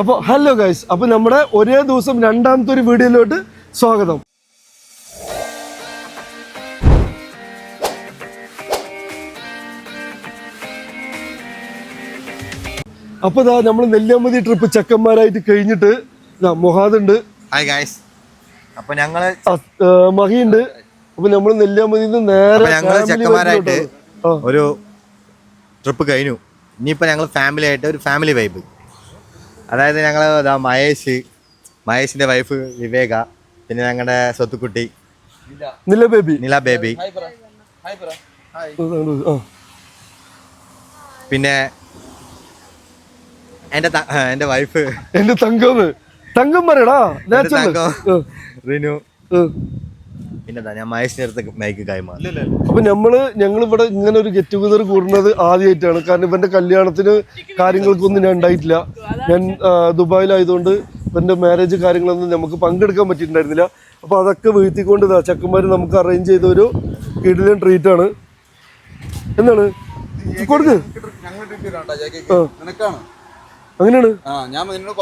അപ്പോൾ hello guys അപ്പോൾ നമ്മുടെ ഒരേ ദിവസം രണ്ടാമത്തെ ഒരു വീഡിയോയിലോട്ട് സ്വാഗതം. അപ്പോൾ ഇതാ നമ്മൾ നെല്ലിയാമ്പതി ട്രിപ്പ് ചെക്കന്മാരായിട്ട് കഴിഞ്ഞിട്ട് ഇതാ മൊഹാദ് ഉണ്ട്. ഹായ് അപ്പൊ ഞങ്ങൾ മഹിയുണ്ട് അപ്പോൾ നമ്മൾ നെല്ലിയാമ്പതിയിൽ നിന്ന് നേരെ അപ്പൊ ഞങ്ങൾ ചെക്കന്മാരായിട്ട് ഒരു ട്രിപ്പ് കഴിഞ്ഞു. ഇനിയിപ്പോ ഞങ്ങൾ ഫാമിലി ആയിട്ട് ഒരു ഫാമിലി വൈബ് അതായത് ഞങ്ങൾ ഇതാ മഹേഷ് മഹേഷിന്റെ വൈഫ് വിവേക പിന്നെ ഞങ്ങളുടെ സ്വത്തുക്കുട്ടി. നില ബേബി. നില ബേബി. പിന്നെ എന്റെ എന്റെ വൈഫ് എന്റെ തങ്കം തങ്കം പറയടാ. തങ്കം. റിനു. ഞാൻ മഹേഷിന്റെ അടുത്ത് മൈക്ക് കൈമാറി അപ്പൊ നമ്മൾ ഞങ്ങൾ ഇവിടെ ഇങ്ങനെ ഒരു ഗെറ്റ് ടുഗദർ കൂടുന്നത് ആദ്യമായിട്ടാണ് കാരണം ഇവന്റെ കല്യാണത്തിന് കാര്യങ്ങൾക്കൊന്നും ഞാൻ ഉണ്ടായിട്ടില്ല. ഞാൻ ദുബായിലായതുകൊണ്ട് ഇവന്റെ മാരേജ് കാര്യങ്ങളൊന്നും നമുക്ക് പങ്കെടുക്കാൻ പറ്റിയിട്ടുണ്ടായിരുന്നില്ല. അപ്പൊ അതൊക്കെ വീഴ്ത്തിക്കൊണ്ട് ചക്കന്മാര് നമുക്ക് അറേഞ്ച് ചെയ്ത ഒരു കിടിലൻ ട്രീറ്റ് ആണ്. എന്താണ്? കൊടുക്ക്. അങ്ങനെയാണ്? ആ ഞാൻ നിന്നോട്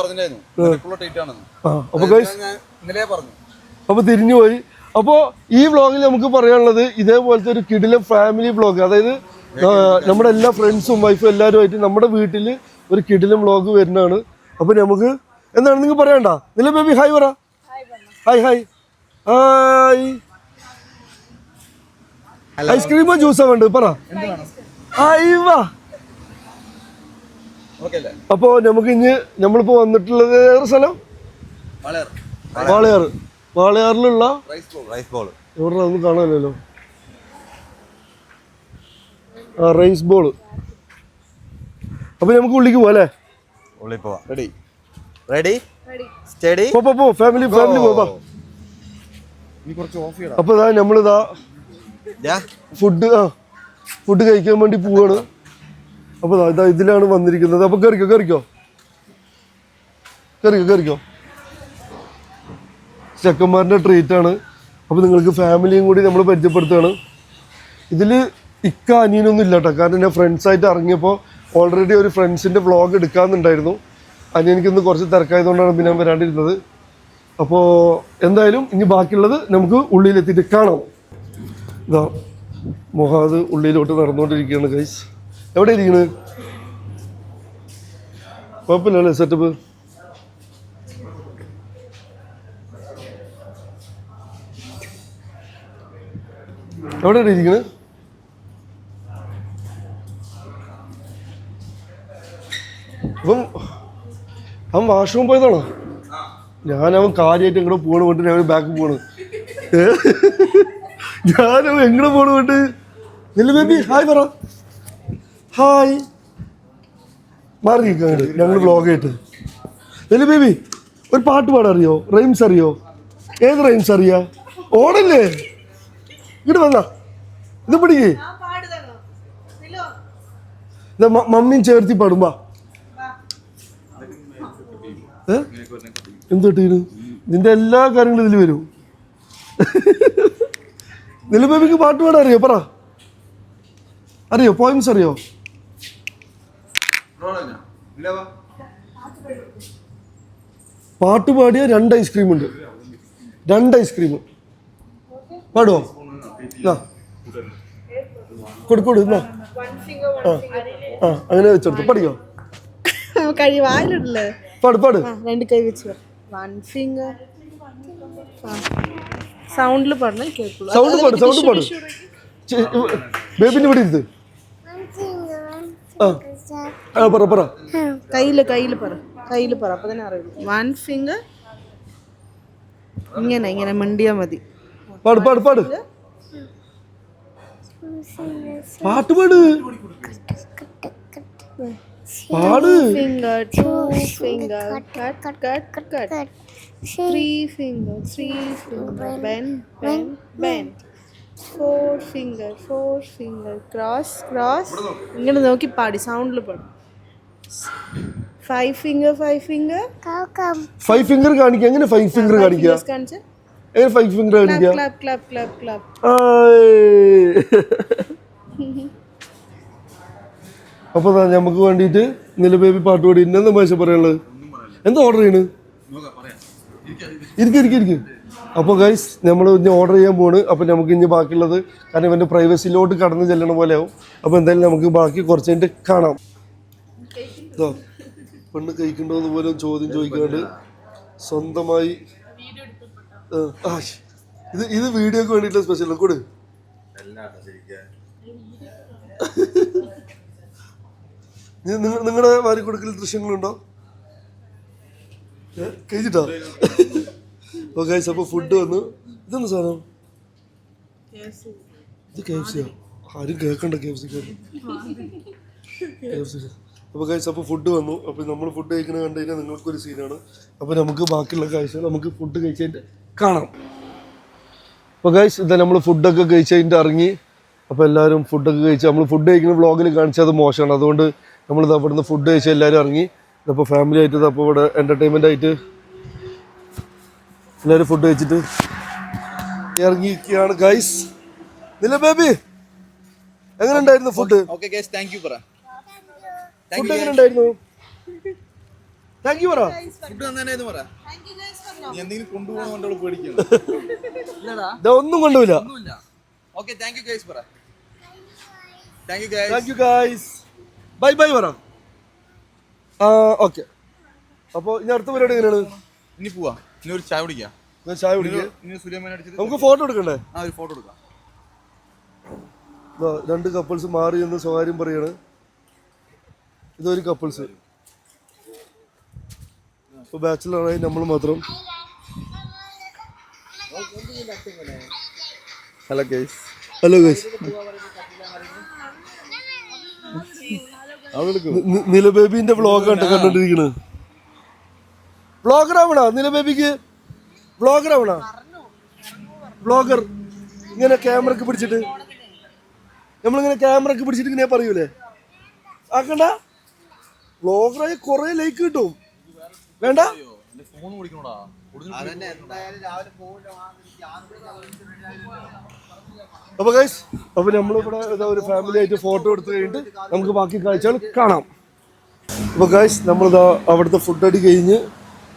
അപ്പൊ തിരിഞ്ഞു പോയി. അപ്പോൾ ഈ വ്ളോഗിൽ നമുക്ക് പറയാനുള്ളത് ഇതേപോലത്തെ ഒരു കിടിലം ഫാമിലി വ്ളോഗ് അതായത് നമ്മുടെ എല്ലാ ഫ്രണ്ട്സും വൈഫും എല്ലാവരുമായിട്ട് നമ്മുടെ വീട്ടിൽ ഒരു കിടിലം വ്ളോഗ് വരുന്നതാണ്. അപ്പൊ നമുക്ക് എന്താണ് നിങ്ങൾ പറയണ്ട നില ബേബി ഹായ് പറ. ഹായ് ഹായ് ഹായ് ഐസ്ക്രീമോ ജ്യൂസോ വേണ്ടത് പറ. അപ്പോ അപ്പോൾ നമുക്ക് ഇനി നമ്മളിപ്പോൾ വന്നിട്ടുള്ളത് ഏറെ സ്ഥലം? വാളയാർ. വാളയാറിലുള്ള റൈസ് ബോൾ റൈസ് ബോൾ എവിടെ ഒന്നും കാണാനില്ലല്ലോ. ആ റൈസ് ബോൾ അപ്പൊ നമുക്ക് ഉള്ളിക്ക് പോലെ ഉള്ളിൽ പോവാം. റെഡി റെഡി സ്റ്റഡി പോ, പോ പോ ഫാമിലി ഫാമിലി പോവാ ഇനി കുറച്ച് ഓഫ് ചെയ്യണം. അപ്പൊ ഇതാ നമ്മളിതാ ഫുഡ് ആ ഫുഡ് കഴിക്കാൻ വേണ്ടി പോവാണ്. അപ്പൊ ദാ ഇതാ ഇതിലാണ് വന്നിരിക്കുന്നത്. അപ്പൊ കയറിക്കോ കയറിക്കോ കയറിക്കോ കയറിക്കോ ചെക്കന്മാരുടെ ട്രീറ്റ് ആണ്. അപ്പൊ നിങ്ങൾക്ക് ഫാമിലിയും കൂടി നമ്മൾ പരിചയപ്പെടുത്തുകയാണ്. ഇതിൽ ഇക്ക അനിയനൊന്നും ഇല്ല കേട്ടോ കാരണം ഞാൻ ഫ്രണ്ട്സായിട്ട് ഇറങ്ങിയപ്പോൾ ഓൾറെഡി ഒരു ഫ്രണ്ട്സിന്റെ വ്ളോഗ് എടുക്കാമെന്നുണ്ടായിരുന്നു അനിയനിക്കൊന്ന് കുറച്ച് തിരക്കായതുകൊണ്ടാണ് പിന്നെ ഞാൻ വരാണ്ടിരുന്നത്. അപ്പോൾ എന്തായാലും ഇനി ബാക്കിയുള്ളത് നമുക്ക് ഉള്ളിലെത്തിയിട്ട് കാണാം. ഇതാ മൊഹാദ് ഉള്ളിയിലോട്ട് നടന്നുകൊണ്ടിരിക്കുകയാണ് ഗൈസ് എവിടെ ഇരിക്കുന്നത് കുഴപ്പമില്ലല്ലേ സെറ്റപ്പ് എവിടെയാണ് ഇരിക്കുന്നത് അപ്പം അവൻ വാഷ്റൂം പോയതാണോ? ഞാൻ അവൻ കാര്യമായിട്ട് എങ്ങനെ പോണ് കൊണ്ട് ഞാൻ ബാക്ക് പോണ്? ഞാനവൻ എങ്ങനെ പോണ കൊണ്ട് ബേബി ഹായ് പറ. ഹായ് മാറി നിൽക്കാണ്ട് ഞങ്ങൾ ബ്ലോഗ് ആയിട്ട്. നില്ല ബേബി ഒരു പാട്ട് പാടാറിയോ റൈംസ് അറിയോ? ഏത് റൈംസ് അറിയാ? ഓടല്ലേ? ഇങ്ങോട്ട് വന്നാ. ഇത് പിടിക്കേ മമ്മിയും ചേർത്തി പാടുമ്പോ എന്ത് കിട്ടീന്? നിന്റെ എല്ലാ കാര്യങ്ങളും ഇതിൽ വരും. നിലബേബിക്ക് പാട്ട് പാടാൻ അറിയോ? പറ. അറിയോ? പോയിംസ് അറിയോ? പാട്ട് പാടിയ രണ്ട് ഐസ്ക്രീം ഉണ്ട് രണ്ട് ഐസ്ക്രീം. പാടുവോ? കൊടുക്കൊടു എന്നാ ആ. ആ അങ്ങനെ വെച്ചെടുത്തു പഠിക്കോ? കഴി പാട് പാട്. രണ്ട് കൈ വെച്ച് വൺ ഫിംഗർ സൗണ്ടിൽ കേൾക്കുള്ളൂ. സൗണ്ട് പാട് സൗണ്ട് പാട്. ബേബിന്റെ ഇവിടെ ഇരുത്ത്. ആ. പറ പറ. കയ്യിൽ കയ്യിൽ പറ. കയ്യിൽ പറ അപ്പൊ തന്നെ അറിയുള്ളൂ. വൺ ഫിംഗർ ഇങ്ങനെ ഇങ്ങനെ മണ്ടിയാ മതി. പാട് പാട് പാട്. പാട്ട് പാട്. പാട് finger two finger cut cut cut three finger three finger bend bend bend four finger four finger cross cross ഇങ്ങനെ നോക്കി പാടി സൗണ്ടിൽ പാടും five finger five finger five finger കാണിക്കുക എങ്ങനെ ഫൈവ് ഫിംഗർ കാണിക്കുക കാണിച്ച്. എങ്ങനെ ഫൈവ് ഫിംഗർ കാണിക്കുക ക്ലാപ്പ് ക്ലാപ്പ് ക്ലാപ്പ് ക്ലാപ്പ് അപ്പൊ ദാ നമുക്ക് വേണ്ടിയിട്ട് നില ബേബി പാട്ട് പാടി. ഇന്നെന്താ മേശ പറയാനുള്ളത്? എന്താ ഓർഡർ ചെയ്യണ്? ഇരിക്കും ഇരിക്കും ഇരിക്കും. അപ്പോൾ ഗൈസ് നമ്മൾ ഇനി ഓർഡർ ചെയ്യാൻ പോണ് അപ്പോൾ നമുക്ക് ഇനി ബാക്കിയുള്ളത് കാരണം ഇവന്റെ പ്രൈവസിയിലോട്ട് കടന്നു ചെല്ലണ പോലെ ആവും. അപ്പോൾ എന്തായാലും നമുക്ക് ബാക്കി കുറച്ച് കഴിഞ്ഞിട്ട് കാണാം. പെണ്ണ് പെണ്ണ് കഴിക്കണ്ടോന്ന് പോലും ചോദ്യം ചോദിക്കാണ്ട് സ്വന്തമായി. ഇത് ഇത് വീഡിയോക്ക് വേണ്ടിയിട്ടുള്ള സ്പെഷ്യൽ കൂടെ. നിങ്ങളുടെ വാരി കൊടുക്കൽ ദൃശ്യങ്ങളുണ്ടോ? കഴിച്ചിട്ടോ ഓ ഗൈസ് അപ്പോൾ ഫുഡ് വന്നു. ഇതെന്താ സാധനം? ഇത് കെ എഫ് സിയാ ആരും കേൾക്കണ്ട K F C K F C അപ്പോൾ ഗൈസ് അപ്പോൾ ഫുഡ് വന്നു. അപ്പോൾ നമ്മൾ ഫുഡ് കഴിക്കുന്നത് കണ്ടു കഴിഞ്ഞാൽ നിങ്ങൾക്കൊരു സീനാണ് അപ്പോൾ നമുക്ക് ബാക്കിയുള്ള കാഴ്ച നമുക്ക് ഫുഡ് കഴിച്ചതിന്റെ കാണാം. അപ്പോൾ ഗൈസ് ഇതാ നമ്മൾ ഫുഡൊക്കെ കഴിച്ച് അതിന്റെ ഇറങ്ങി. അപ്പോൾ എല്ലാവരും ഫുഡൊക്കെ കഴിച്ച് നമ്മൾ ഫുഡ് കഴിക്കുന്ന വ്ളോഗിൽ കാണിച്ചത് മോശമാണ്. അതുകൊണ്ട് നമ്മൾ നമ്മളിത് അവിടുന്ന് ഫുഡ് കഴിച്ച് എല്ലാവരും ഇറങ്ങി. ഇതിപ്പോൾ ഫാമിലി ആയിട്ട് ഇതപ്പോൾ ഇവിടെ എന്റർടൈൻമെന്റ് ആയിട്ട് എല്ലാവരും ഫുഡ് കഴിച്ചിട്ട് ഇറങ്ങിയിരിക്കുകയാണ് ഗൈസ് നില ബേബി എങ്ങനെ ഉണ്ടായിരുന്നു ഫുഡ് താങ്ക് യു പറ ഫുഡ് എങ്ങനെ ഉണ്ടായിരുന്നു താങ്ക് യു പറ ഫുഡ് തന്നേന്ന് പറ എന്തെങ്കിലും ഒന്നും കൊണ്ടുപോയില്ല ഒന്നുമില്ല. ഓക്കെ താങ്ക് യു ഗൈസ് പറ. Thank you guys thank you guys bye bye പറ. ആ ഓക്കെ അപ്പോൾ ഇനി അടുത്ത പരിപാടി എങ്ങനെയാണ്? ഇനി പോവാ. ഇനി ഒരു ചായ കുടിക്കാം. ചായ കുടിക്കാം. നമുക്ക് ഫോട്ടോ എടുക്കണ്ടേ? ആ ഒരു ഫോട്ടോ എടുക്കാം. ദാ രണ്ട് കപ്പിൾസ് മാറി എന്ന് സ്വകാര്യം പറയാണ്. ഇതൊരു കപ്പിൾസ് ഇപ്പോൾ ബാച്ചിലറായി നമ്മൾ മാത്രം. ഹലോ ഗൈസ് ഹലോ ഗൈസ് നിലബേബിന്റെ വ്ളോഗ് ആണ് കണ്ടോണ്ടിരിക്കണ. വ്ളോഗർ ആവണ? നിലബേബിക്ക് വ്ളോഗർ ആവണ? വ്ളോഗർ ഇങ്ങനെ ക്യാമറക്ക് പിടിച്ചിട്ട്. നമ്മളിങ്ങനെ ക്യാമറക്ക് പിടിച്ചിട്ട് ഇങ്ങനെ പറയൂലേ? ആക്കണ്ട. വ്ളോഗറായി കുറെ ലൈക്ക് കിട്ടും. വേണ്ട. ഫോൺ വിളിക്കണോടാ. അപ്പൊ ഗൈസ് അപ്പൊ നമ്മളിവിടെ ഒരു ഫാമിലി ആയിട്ട് ഫോട്ടോ എടുത്തു കഴിഞ്ഞിട്ട് നമുക്ക് ബാക്കി കാഴ്ചകൾ കാണാം. അപ്പൊ ഗൈസ് നമ്മളിതാ അവിടുത്തെ ഫുഡ് അടി കഴിഞ്ഞ്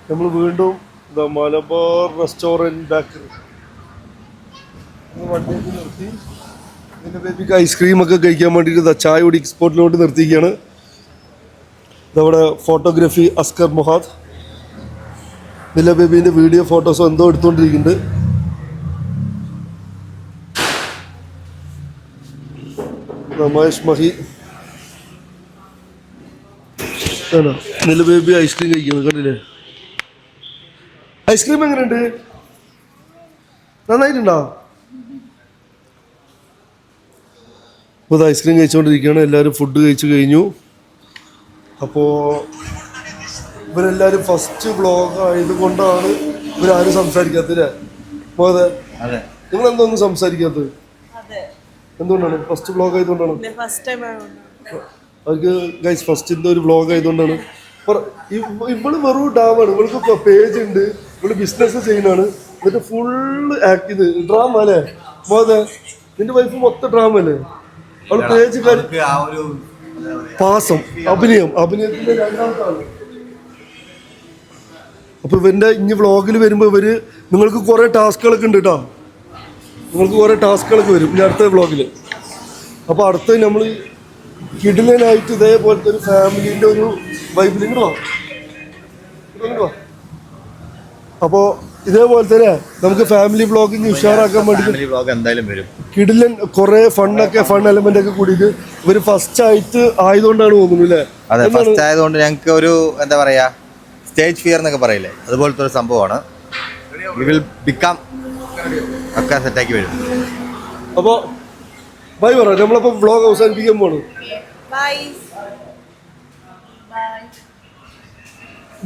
നമ്മൾ വീണ്ടും ഇതാ മലബാർ റെസ്റ്റോറന്റ് ബേക്കറി വണ്ടിയൊക്കെ നിർത്തി. ബേബിക്ക് ഐസ്ക്രീം ഒക്കെ കഴിക്കാൻ വേണ്ടിയിട്ട് ഇതാ ചായ കുടി സ്പോട്ടിലോട്ട് നിർത്തിയിരിക്കുകയാണ്. ഇതവിടെ ഫോട്ടോഗ്രാഫി അസ്കർ മൊഹാദ്. നില ബേബീന്റെ വീഡിയോ ഫോട്ടോസോ എന്തോ എടുത്തുകൊണ്ടിരിക്കുന്നുണ്ട് രമേഷ് മഹി. ആണോ നില ബേബി ഐസ്ക്രീം കഴിക്കുന്നു കണ്ടില്ലേ? ഐസ്ക്രീം എങ്ങനെയുണ്ട്? നന്നായിട്ടുണ്ടോ? അപ്പോൾ ഐസ്ക്രീം കഴിച്ചുകൊണ്ടിരിക്കുകയാണ് എല്ലാവരും ഫുഡ് കഴിച്ചു കഴിഞ്ഞു. അപ്പോൾ ഇവരെല്ലാവരും ഫസ്റ്റ് വ്ളോഗ് ആയതുകൊണ്ടാണ് ഇവരാരും സംസാരിക്കാത്തല്ലേ അതെ. നിങ്ങൾ എന്തൊന്നും സംസാരിക്കാത്തത് എന്തുകൊണ്ടാണ്? ഫസ്റ്റ് വ്ളോഗ് ആയതുകൊണ്ടാണ്? അവർക്ക് ഗൈസ് ഫസ്റ്റിന്റെ ഒരു വ്ളോഗ് ആയതുകൊണ്ടാണ്. ഇവൾ വെറും ഡാമാണ് ഇവൾക്ക് പേജ് ഉണ്ട്. ഇവൾ ബിസിനസ് ചെയ്യുന്നതാണ്. എന്നിട്ട് ഫുള്ള് ആക്ട് ഇത്. ഡ്രാമ അല്ലേ? മോദ നിന്റെ വൈഫ് മൊത്തം ഡ്രാമ അല്ലേ? അവൾ പേജ് അവർക്ക് ആ ഒരു പാസം അഭിനയം. അഭിനയത്തിന്റെ രണ്ടാമത്തെ ആൾ. അപ്പൊ ഇവന്റെ ഇനി വ്ളോഗിൽ വരുമ്പോൾ ഇവർ നിങ്ങൾക്ക് കുറേ ടാസ്കുകളൊക്കെ ഉണ്ട് കേട്ടോ. നിങ്ങൾക്ക് കുറേ ടാസ്കുകളൊക്കെ വരും ഇനി അടുത്ത വ്ളോഗിൽ അപ്പോൾ അടുത്ത നമ്മൾ കിടിലനായിട്ട് ഇതേപോലത്തെ ഒരു ഫാമിലിന്റെ ഒരു വൈബിൽ ഇങ്ങോട്ട് അപ്പോൾ ഇതേപോലെ തന്നെ നമുക്ക് ഫാമിലി വ്ളോഗിങ് ഉഷാറാക്കാൻ വേണ്ടി കിടിലൻ കുറെ ഫണ്ണൊക്കെ ഫൺ എലമെന്റ് ഒക്കെ കൂടിയിട്ട് ഇവർ ഫസ്റ്റ് ആയിട്ട് ആയതുകൊണ്ടാണ് തോന്നുന്നു അല്ലേ? ഫസ്റ്റ് ആയതുകൊണ്ട് ഞങ്ങൾക്ക് ഒരു എന്താ പറയാ സ്റ്റേജ് ഫിയർ എന്നൊക്കെ പറയില്ലേ? അതുപോലത്തെ ഒരു സംഭവമാണ്. വി വിൽ ബിക്കം ഒക്കെ സെറ്റാക്കി വരും. അപ്പൊ ബൈ പറ. നമ്മളപ്പോ വ്ളോഗ് അവസാനിപ്പിക്കാൻ പോണു.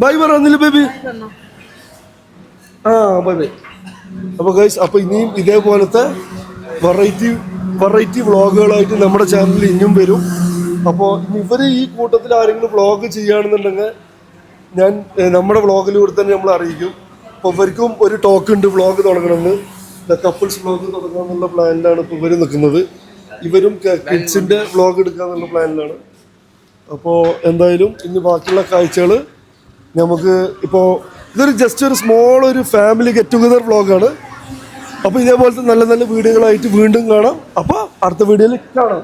ബൈ പറ ഒന്നില്ല ബേബി ആ ബൈ ബൈ അപ്പൊ ഗൈസ് അപ്പൊ ഇനിയും ഇതേപോലത്തെ വെറൈറ്റി വെറൈറ്റി വ്ളോഗുകളായിട്ട് നമ്മുടെ ചാനലിൽ ഇനിയും വരും. അപ്പോൾ ഇവർ ഈ കൂട്ടത്തിൽ ആരെങ്കിലും വ്ളോഗ് ചെയ്യുകയാണെന്നുണ്ടെങ്കിൽ ഞാൻ നമ്മുടെ വ്ളോഗിലൂടെ തന്നെ നമ്മൾ അറിയിക്കും. അപ്പോൾ ഇവർക്കും ഒരു ടോക്ക് ഉണ്ട് വ്ളോഗ് തുടങ്ങണമെന്ന്. കപ്പിൾസ് വ്ളോഗ് തുടങ്ങാമെന്നുള്ള പ്ലാനിലാണ് ഇപ്പോൾ ഇവർ നിൽക്കുന്നത്. ഇവരും കിഡ്സിന്റെ വ്ളോഗ് എടുക്കാമെന്നുള്ള പ്ലാനിലാണ്. അപ്പോൾ എന്തായാലും ഇനി ബാക്കിയുള്ള കാഴ്ചകൾ നമുക്ക് ഇപ്പോൾ ഇതൊരു ജസ്റ്റ് ഒരു സ്മോൾ ഒരു ഫാമിലി ഗെറ്റ് ടുഗദർ വ്ളോഗാണ് അപ്പോൾ ഇതേപോലത്തെ നല്ല നല്ല വീഡിയോകളായിട്ട് വീണ്ടും കാണാം. അപ്പോൾ അടുത്ത വീഡിയോയിൽ കാണാം.